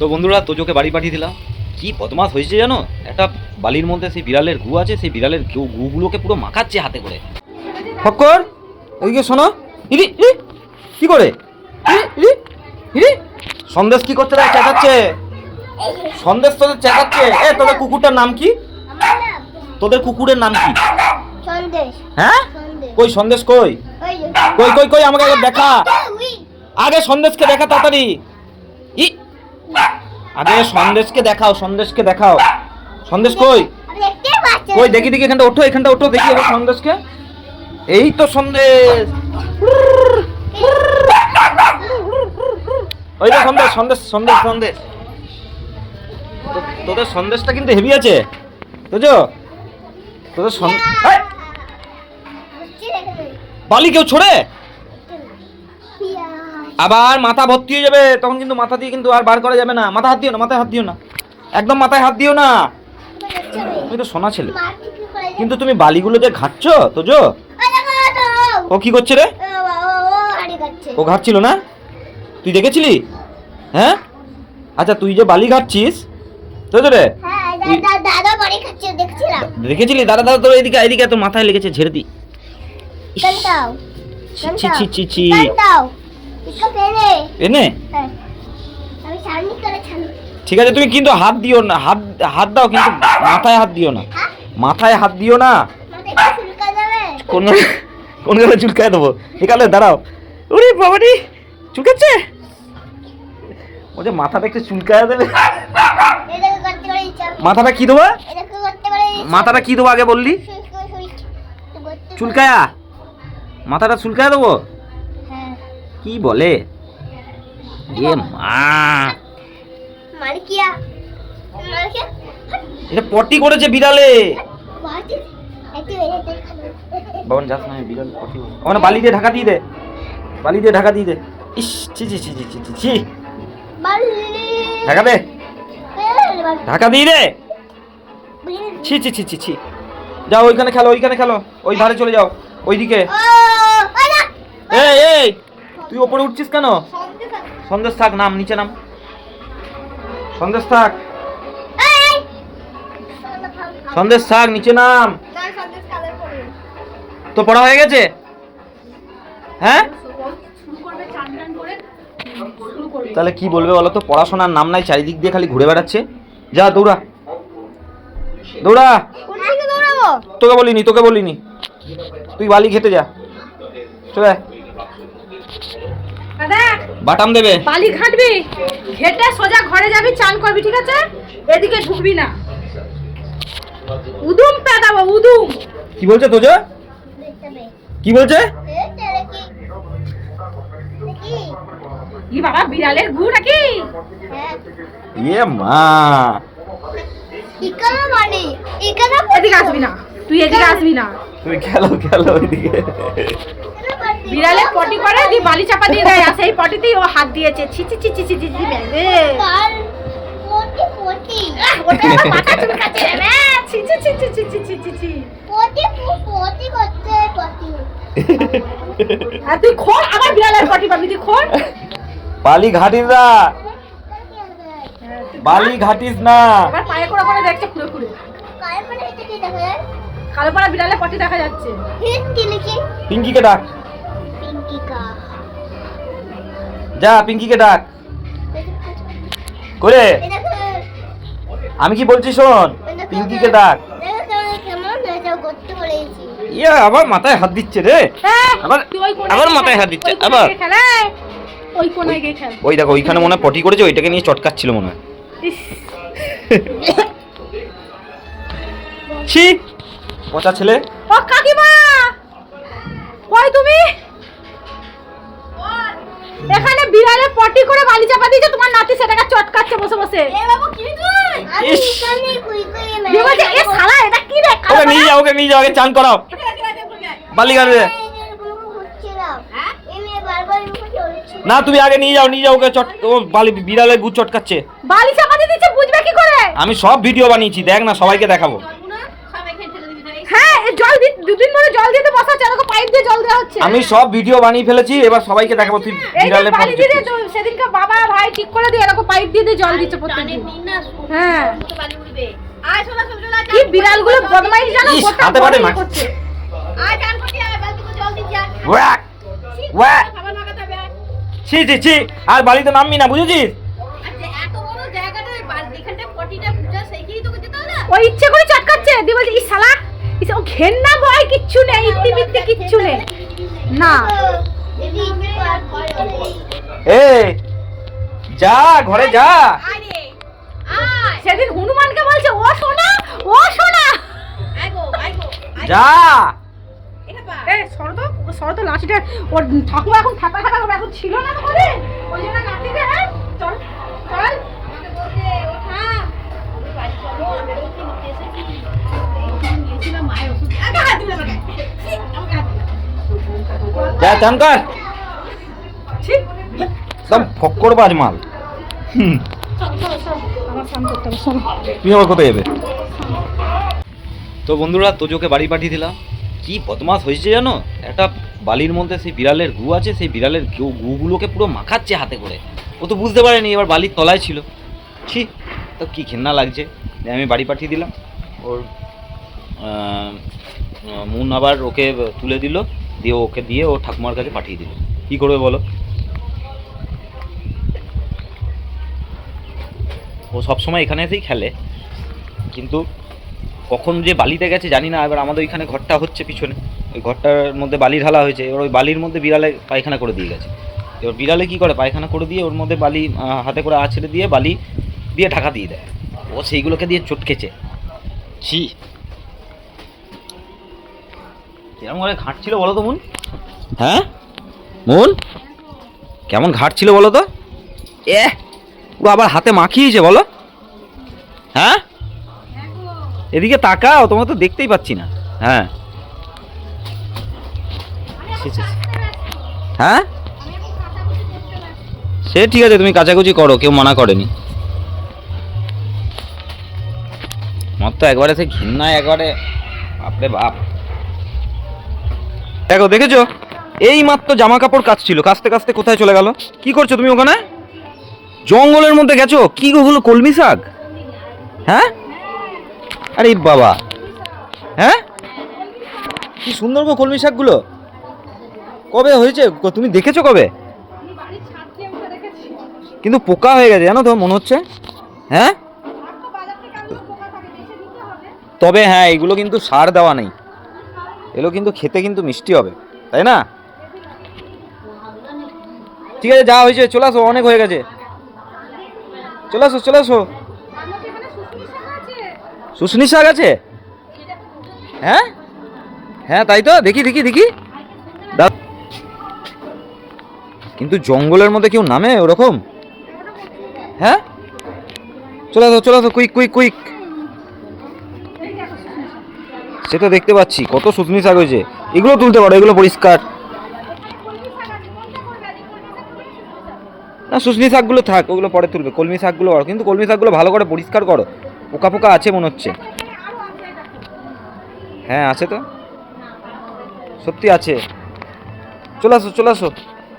তো বন্ধুরা তোজোকে বাড়ি পাঠিয়ে দিলাম। কি বদমাস হয়েছে জানো? একটা বালির মধ্যে সেই বিড়ালের গু আছে সেই বিড়ালের গু গুগুলোকে পুরো মাখাচ্ছে হাতে করে। ফক্কর ওইদিকে শোনো। ইরি ইরি কি করে? ইরি ইরি ইরি। সন্দেশ কি করছে চেঁচাচ্ছে? সন্দেশ তোদের চেঁচাচ্ছে। এ তোদের কুকুরটার নাম কি? তোদের কুকুরের নাম কি? সন্দেশ। হ্যাঁ? সন্দেশ। কই সন্দেশ কই? কই কই কই আমাকে আগে দেখা। আগে সন্দেশকে দেখা তাড়াতাড়ি। আগে সন্দেশকে দেখাও সন্দেশকে দেখাও। সন্দেশ কই? কই দেখি দেখি এখানটা ওঠো এখানটা ওঠো দেখি এবার সন্দেশকে। এই তো সন্দেশ। ওই তো সন্দেশ সন্দেশ সন্দেশ সন্দেশ। তোদের সন্দেশটা কিন্তু হেভি আছে। বুঝছ? তোদের সন্দেশ দেই বালি কেউ ছোড়ে? আবার মাথা ভর্তি হয়ে যাবে তখন কিন্তু মাথা দিয়ে কিন্তু আর বার করা যাবে না। মাথা হাত দিও না মাথায় হাত দিও না। একদম মাথায় হাত দিও না। তুমি তো সোনা ছেলে। কিন্তু তুমি বালিগুলো যে ঘাটছ তো জো ও কি করছে রে? ও ঘাটছিল না? তুই দেখেছিলি? হ্যাঁ? আচ্ছা তুই যে বালি ঘাটছিস তো রে? দেখেছিলি? দাদা দাদা তোর এদিকে এদিকে তোর মাথায় লেগেছে ঝেড়ে দি। ছি ছি ছি ছি এনে? হ্যাঁ। ঠিক আছে তুমি কিন্তু হাত দিও না হাত হাত দাও কিন্তু মাথায় হাত দিও না। হ্যাঁ? মাথায় হাত দিও না। কোন কোন গালে চুলকায় দেবো? এখানে দাঁড়াও। ওরে বাবারি চুলকাচ্ছে? ও যে মাথাটা একটু চুলকায় দেবে। মাথাটা কি দেবো? মাথাটা কি দেবো আগে বললি। চুলকায়া? মাথাটা চুলকায় দেবো? কি বলে? এ মা। এটা পটি করেছে বিড়ালে। বাবন যাস না বিড়াল পটি ওখানে বালি দিয়ে ঢাকা দিয়ে দে। বালি দিয়ে ঢাকা দিয়ে দে। ইস ছি ছি ছি ছি ছি ছি ছি। ঢাকা দে। ঢাকা দিয়ে দে। ছি ছি ছি ছি ছি। যাও ওইখানে খেলো ওইখানে খেলো। ওই ধারে চলে যাও। ওইদিকে। এই এই। তুই ওপরে উঠছিস কেন? সন্দেশ থাক, নাম, নিচে নাম। সন্দেশ থাক। সন্দেশ থাক, নিচে নাম। তো পড়া হয়ে গেছে? হ্যাঁ? তাহলে কি বলবে বলো তো? পড়াশোনার নাম নাই, চারিদিক দিয়ে খালি ঘুরে বেড়াচ্ছে। যা, দৌড়া। দৌড়া। তোকে বলিনি তোকে বলিনি। তুই বালি খেতে যা। চলে বাটাম দেবে? বালি ঘাটবি? ঘেটে সোজা ঘরে যাবি চান করবি ঠিক আছে? এদিকে ঢুকবি না। উদুম পেদাবো উদুম। কি বলছে তোজো? কি বলছে? ই বাবা বিড়ালের গু নাকি? ইয়ে মা। ইকানা মানে ইকানা এদিকে আসবি না। তুই এদিকে আসবি না। তুই খেলো খেলো ওইদিকে। বিড়ালে পটি করে দিয়ে মালি চাপা দিয়ে দেয় আর সেই পটিতেই ও হাত দিয়েছে ছিচি ছিচি ছিচি ছিচি ম্যাগে তুই খোর আবার বিড়ালের পটি পাবি তুই খোর বালি ঘাটিস না বালি ঘাটিস না এবার পায়ে করে করে দেখছে খুলে খুলে কালো পাড়া বিড়ালের পটি দেখা যাচ্ছে পিঙ্কিকে ডাক যা পিঙ্কিকে ডাক। করে আমি কি বলছি শোন? পিঙ্কিকে ডাক। ইয়ে আবার মাথায় হাত দিচ্ছে রে। হ্যাঁ, আবার- আবার মাথায় হাত দিচ্ছে, আবার। ওই কোনায় গিয়ে খেল। ওই দেখো ওইখানে মনে হয় পটি করেছে ওইটাকে নিয়ে চটকাচ্ছিল মনে হয়। ছি পচা ছেলে। ও কাকিমা! কই তুমি? বিড়ালে পটি করে বালি চাপা দিয়েছে তোমার নাতি সেটাকে চটকাচ্ছে বসে বসে। এ বাবু কি তুই? আমি কুই কুই এ শালা এটা কি রে? ওকে নিয়ে যাও ওকে নিয়ে যাও আগে চান করাও। বালি গাড়বে। না তুমি আগে নিয়ে যাও নিয়ে যাও ওকে চট ও বালি বিড়ালে গু চটকাচ্ছে। বালি চাপা দিয়ে বুঝবে কি করে? আমি সব ভিডিও বানিয়েছি দেখ না সবাইকে দেখাবো। জল দি- দুদিন ধরে জল দিতে বসাচ্ছে আর ওকে পাইপ দিয়ে জল দেওয়া হচ্ছে। আমি সব ভিডিও বানিয়ে ফেলেছি এবার সবাইকে দেখাবো তুই পটি দিয়ে তো সেদিনকে বাবা ভাই ঠিক করে দিয়ে এরকম পাইপ দিয়ে দিয়ে জল দিচ্ছে প্রত্যেকদিন। হ্যাঁ। কি বিড়ালগুলো বদমাইশ জানো? ওয়াক ওয়াক। ছি ছি ছি আর বাড়িতে নামবি না বুঝেছিস? ও ইচ্ছে করে চটকাচ্ছে দিয়ে বলছে এই শালা ও ঘেন্না ভয় কিচ্ছু নেই ইত্তি কিচ্ছু নেই। না। এ যা ঘরে যা। সেদিন হনুমানকে বলছে ও সোনা ও সোনা। যা। এ সরো তো লাঠিটা ওর ঠাকুমা এখন থাকা থাকা এখন ছিল না তো ওই জন্য কাটতে হ্যাঁ চল চল। ফক্কর। তুমি কোথায় যাবে? তো বন্ধুরা, তোজোকে বাড়ি পাঠিয়ে দিলাম। কি বদমাস হয়েছে জানো? একটা বালির মধ্যে সেই বিড়ালের গু আছে, সেই বিড়ালের গুগুলোকে পুরো মাখাচ্ছে হাতে করে। ও তো বুঝতে পারেনি, এবার বালির তলায় ছিল। ছি, তো কি ঘেন্না লাগছে। আমি বাড়ি পাঠিয়ে দিলাম। ওর মুন আবার ওকে তুলে দিল, দিয়ে ওকে দিয়ে ও ঠাকুমার কাছে পাঠিয়ে দিল। কী করবে বলো? ও সবসময় এখানে এসেই খেলে, কিন্তু কখন যে বালিতে গেছে জানি না, এবার আমাদের ওইখানে ঘরটা হচ্ছে পিছনে। ওই ঘরটার মধ্যে বালি ঢালা হয়েছে, এবার ওই বালির মধ্যে বিড়ালে পায়খানা করে দিয়ে গেছে। এবার বিড়ালে কি করে? পায়খানা করে দিয়ে ওর মধ্যে বালি হাতে করে আছড়ে দিয়ে বালি দিয়ে ঢাকা দিয়ে দেয়। ও সেইগুলোকে দিয়ে চটকেছে। ছি কেমন করে ঘাঁটছিল বলো তো মন? হ্যাঁ? মন? কেমন ঘাটছিল বলো তো? এ ও আবার হাতে মাখিয়েছে বলো। হ্যাঁ? এদিকে তাকাও তোমার তো দেখতেই পাচ্ছি না। হ্যাঁ। হ্যাঁ? সে ঠিক আছে তুমি কাচাকুচি করো কেউ মানা করেনি। আমার তো একবারে সে ঘৃণায় একবারে বাপরে বাপ। দেখো দেখেছ? এই মাত্র জামা কাপড় কাচছিল। কাচতে কাচতে কোথায় চলে গেল? কি করছ তুমি ওখানে? জঙ্গলের মধ্যে গেছো? কি হলো কলমি শাক? হ্যাঁ? আরে বাবা। হ্যাঁ? কি সুন্দর গো কলমি শাকগুলো। কবে হয়েছে? তুমি দেখেছ কবে? কিন্তু পোকা হয়ে গেছে জানো তো মনে হচ্ছে। হ্যাঁ? তবে হ্যাঁ এগুলো কিন্তু সার দেওয়া নেই। এগুলো কিন্তু খেতে কিন্তু মিষ্টি হবে, তাই না? ঠিক আছে, যা হয়েছে, চলে আসো, অনেক হয়ে গেছে। চলে আসো চলে আসো। শুশনি শাক আছে? হ্যাঁ? হ্যাঁ তাই তো? দেখি দেখি দেখি। কিন্তু জঙ্গলের মধ্যে কেউ নামে ওরকম? হ্যাঁ? চলে আসো চলে আসো, কুইক কুইক কুইক। সেটা দেখতে পাচ্ছি। কত শুশনি শাক হয়েছে। এগুলো তুলতে পারো এগুলো পরিষ্কার। না শুশনি শাকগুলো থাক ওগুলো পরে তুলবে। কলমি শাকগুলো করো। কিন্তু কলমি শাকগুলো ভালো করে পরিষ্কার করো। পোকা পোকা আছে মনে হচ্ছে। হ্যাঁ আছে তো? সত্যি আছে। চলে আসো চলে আসো।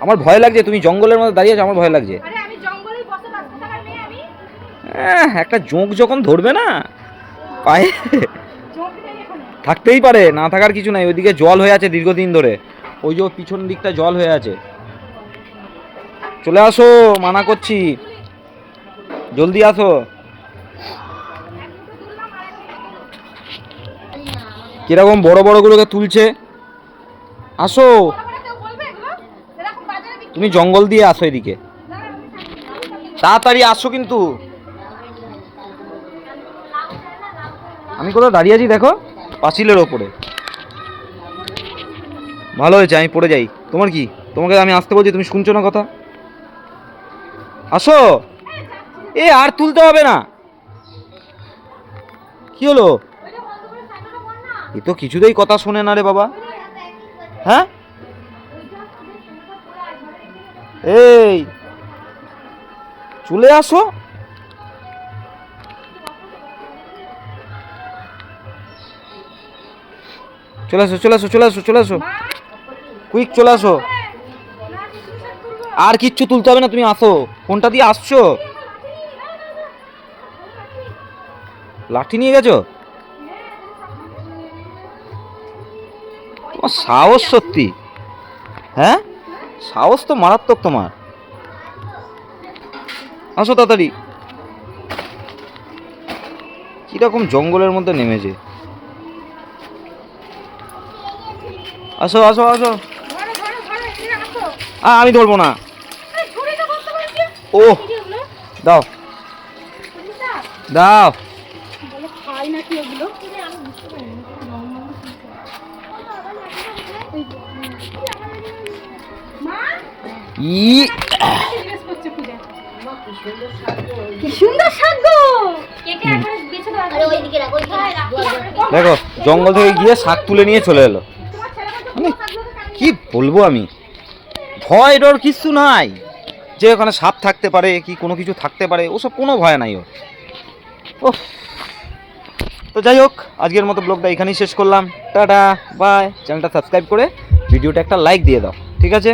আমার ভয় লাগছে তুমি জঙ্গলের মধ্যে দাঁড়িয়ে আছো আমার ভয় লাগছে। আহ, একটা জোঁক যখন ধরবে না পায়ে থাকতেই পারে, না থাকার কিছু নাই, ওইদিকে জল হয়ে আছে দীর্ঘদিন ধরে। ওই যে পিছন দিকটা জল হয়ে আছে। চলে আসো, মানা করছি। জলদি আসো। কীরকম বড় বড়গুলোকে তুলছে। আসো। তুমি জঙ্গল দিয়ে আসো এদিকে। তাড়াতাড়ি আসো কিন্তু। আমি কোথাও দাঁড়িয়ে আছি, দেখো। পাঁচিলের ওপরে। ভালো হয়েছে, আমি পড়ে যাই। তোমার কি? তোমাকে আমি আসতে বলছি, তুমি শুনছো না কথা? আসো! এ, আর তুলতে হবে না। কি হলো? এ তো কিছুতেই কথা শোনে না রে বাবা। হ্যাঁ? এই! চলে আসো। চলে আসো চলে আসো চলে আসো চলে আসো। কুইক চলে আসো। আর কিচ্ছু তুলতে হবে না, তুমি আসো। ফোনটা দিয়ে আসছো? লাঠি নিয়ে গেছো? তোমার সাহস সত্যি। হ্যাঁ? সাহস তো মারাত্মক তোমার। আসো তাড়াতাড়ি। কীরকম জঙ্গলের মধ্যে নেমেছে। আসো আসো আসো। আমি ধরবো না। ও। দাও। দাও। বলে খাই নাকি ওগুলো মা? ই। দেখো জঙ্গল থেকে গিয়ে শাক তুলে নিয়ে চলে এলো। মানে কি বলব আমি? ভয় ডর কিছু নাই। যে ওখানে সাপ থাকতে পারে, কি কোনো কিছু থাকতে পারে, ওসব কোনো ভয় নাই ওর। ওহ তো যাই হোক, আজকের মতো ব্লগটা এখানেই শেষ করলাম। Tata, by. চ্যানেলটা সাবস্ক্রাইব করে ভিডিওটা একটা লাইক দিয়ে দাও, ঠিক আছে?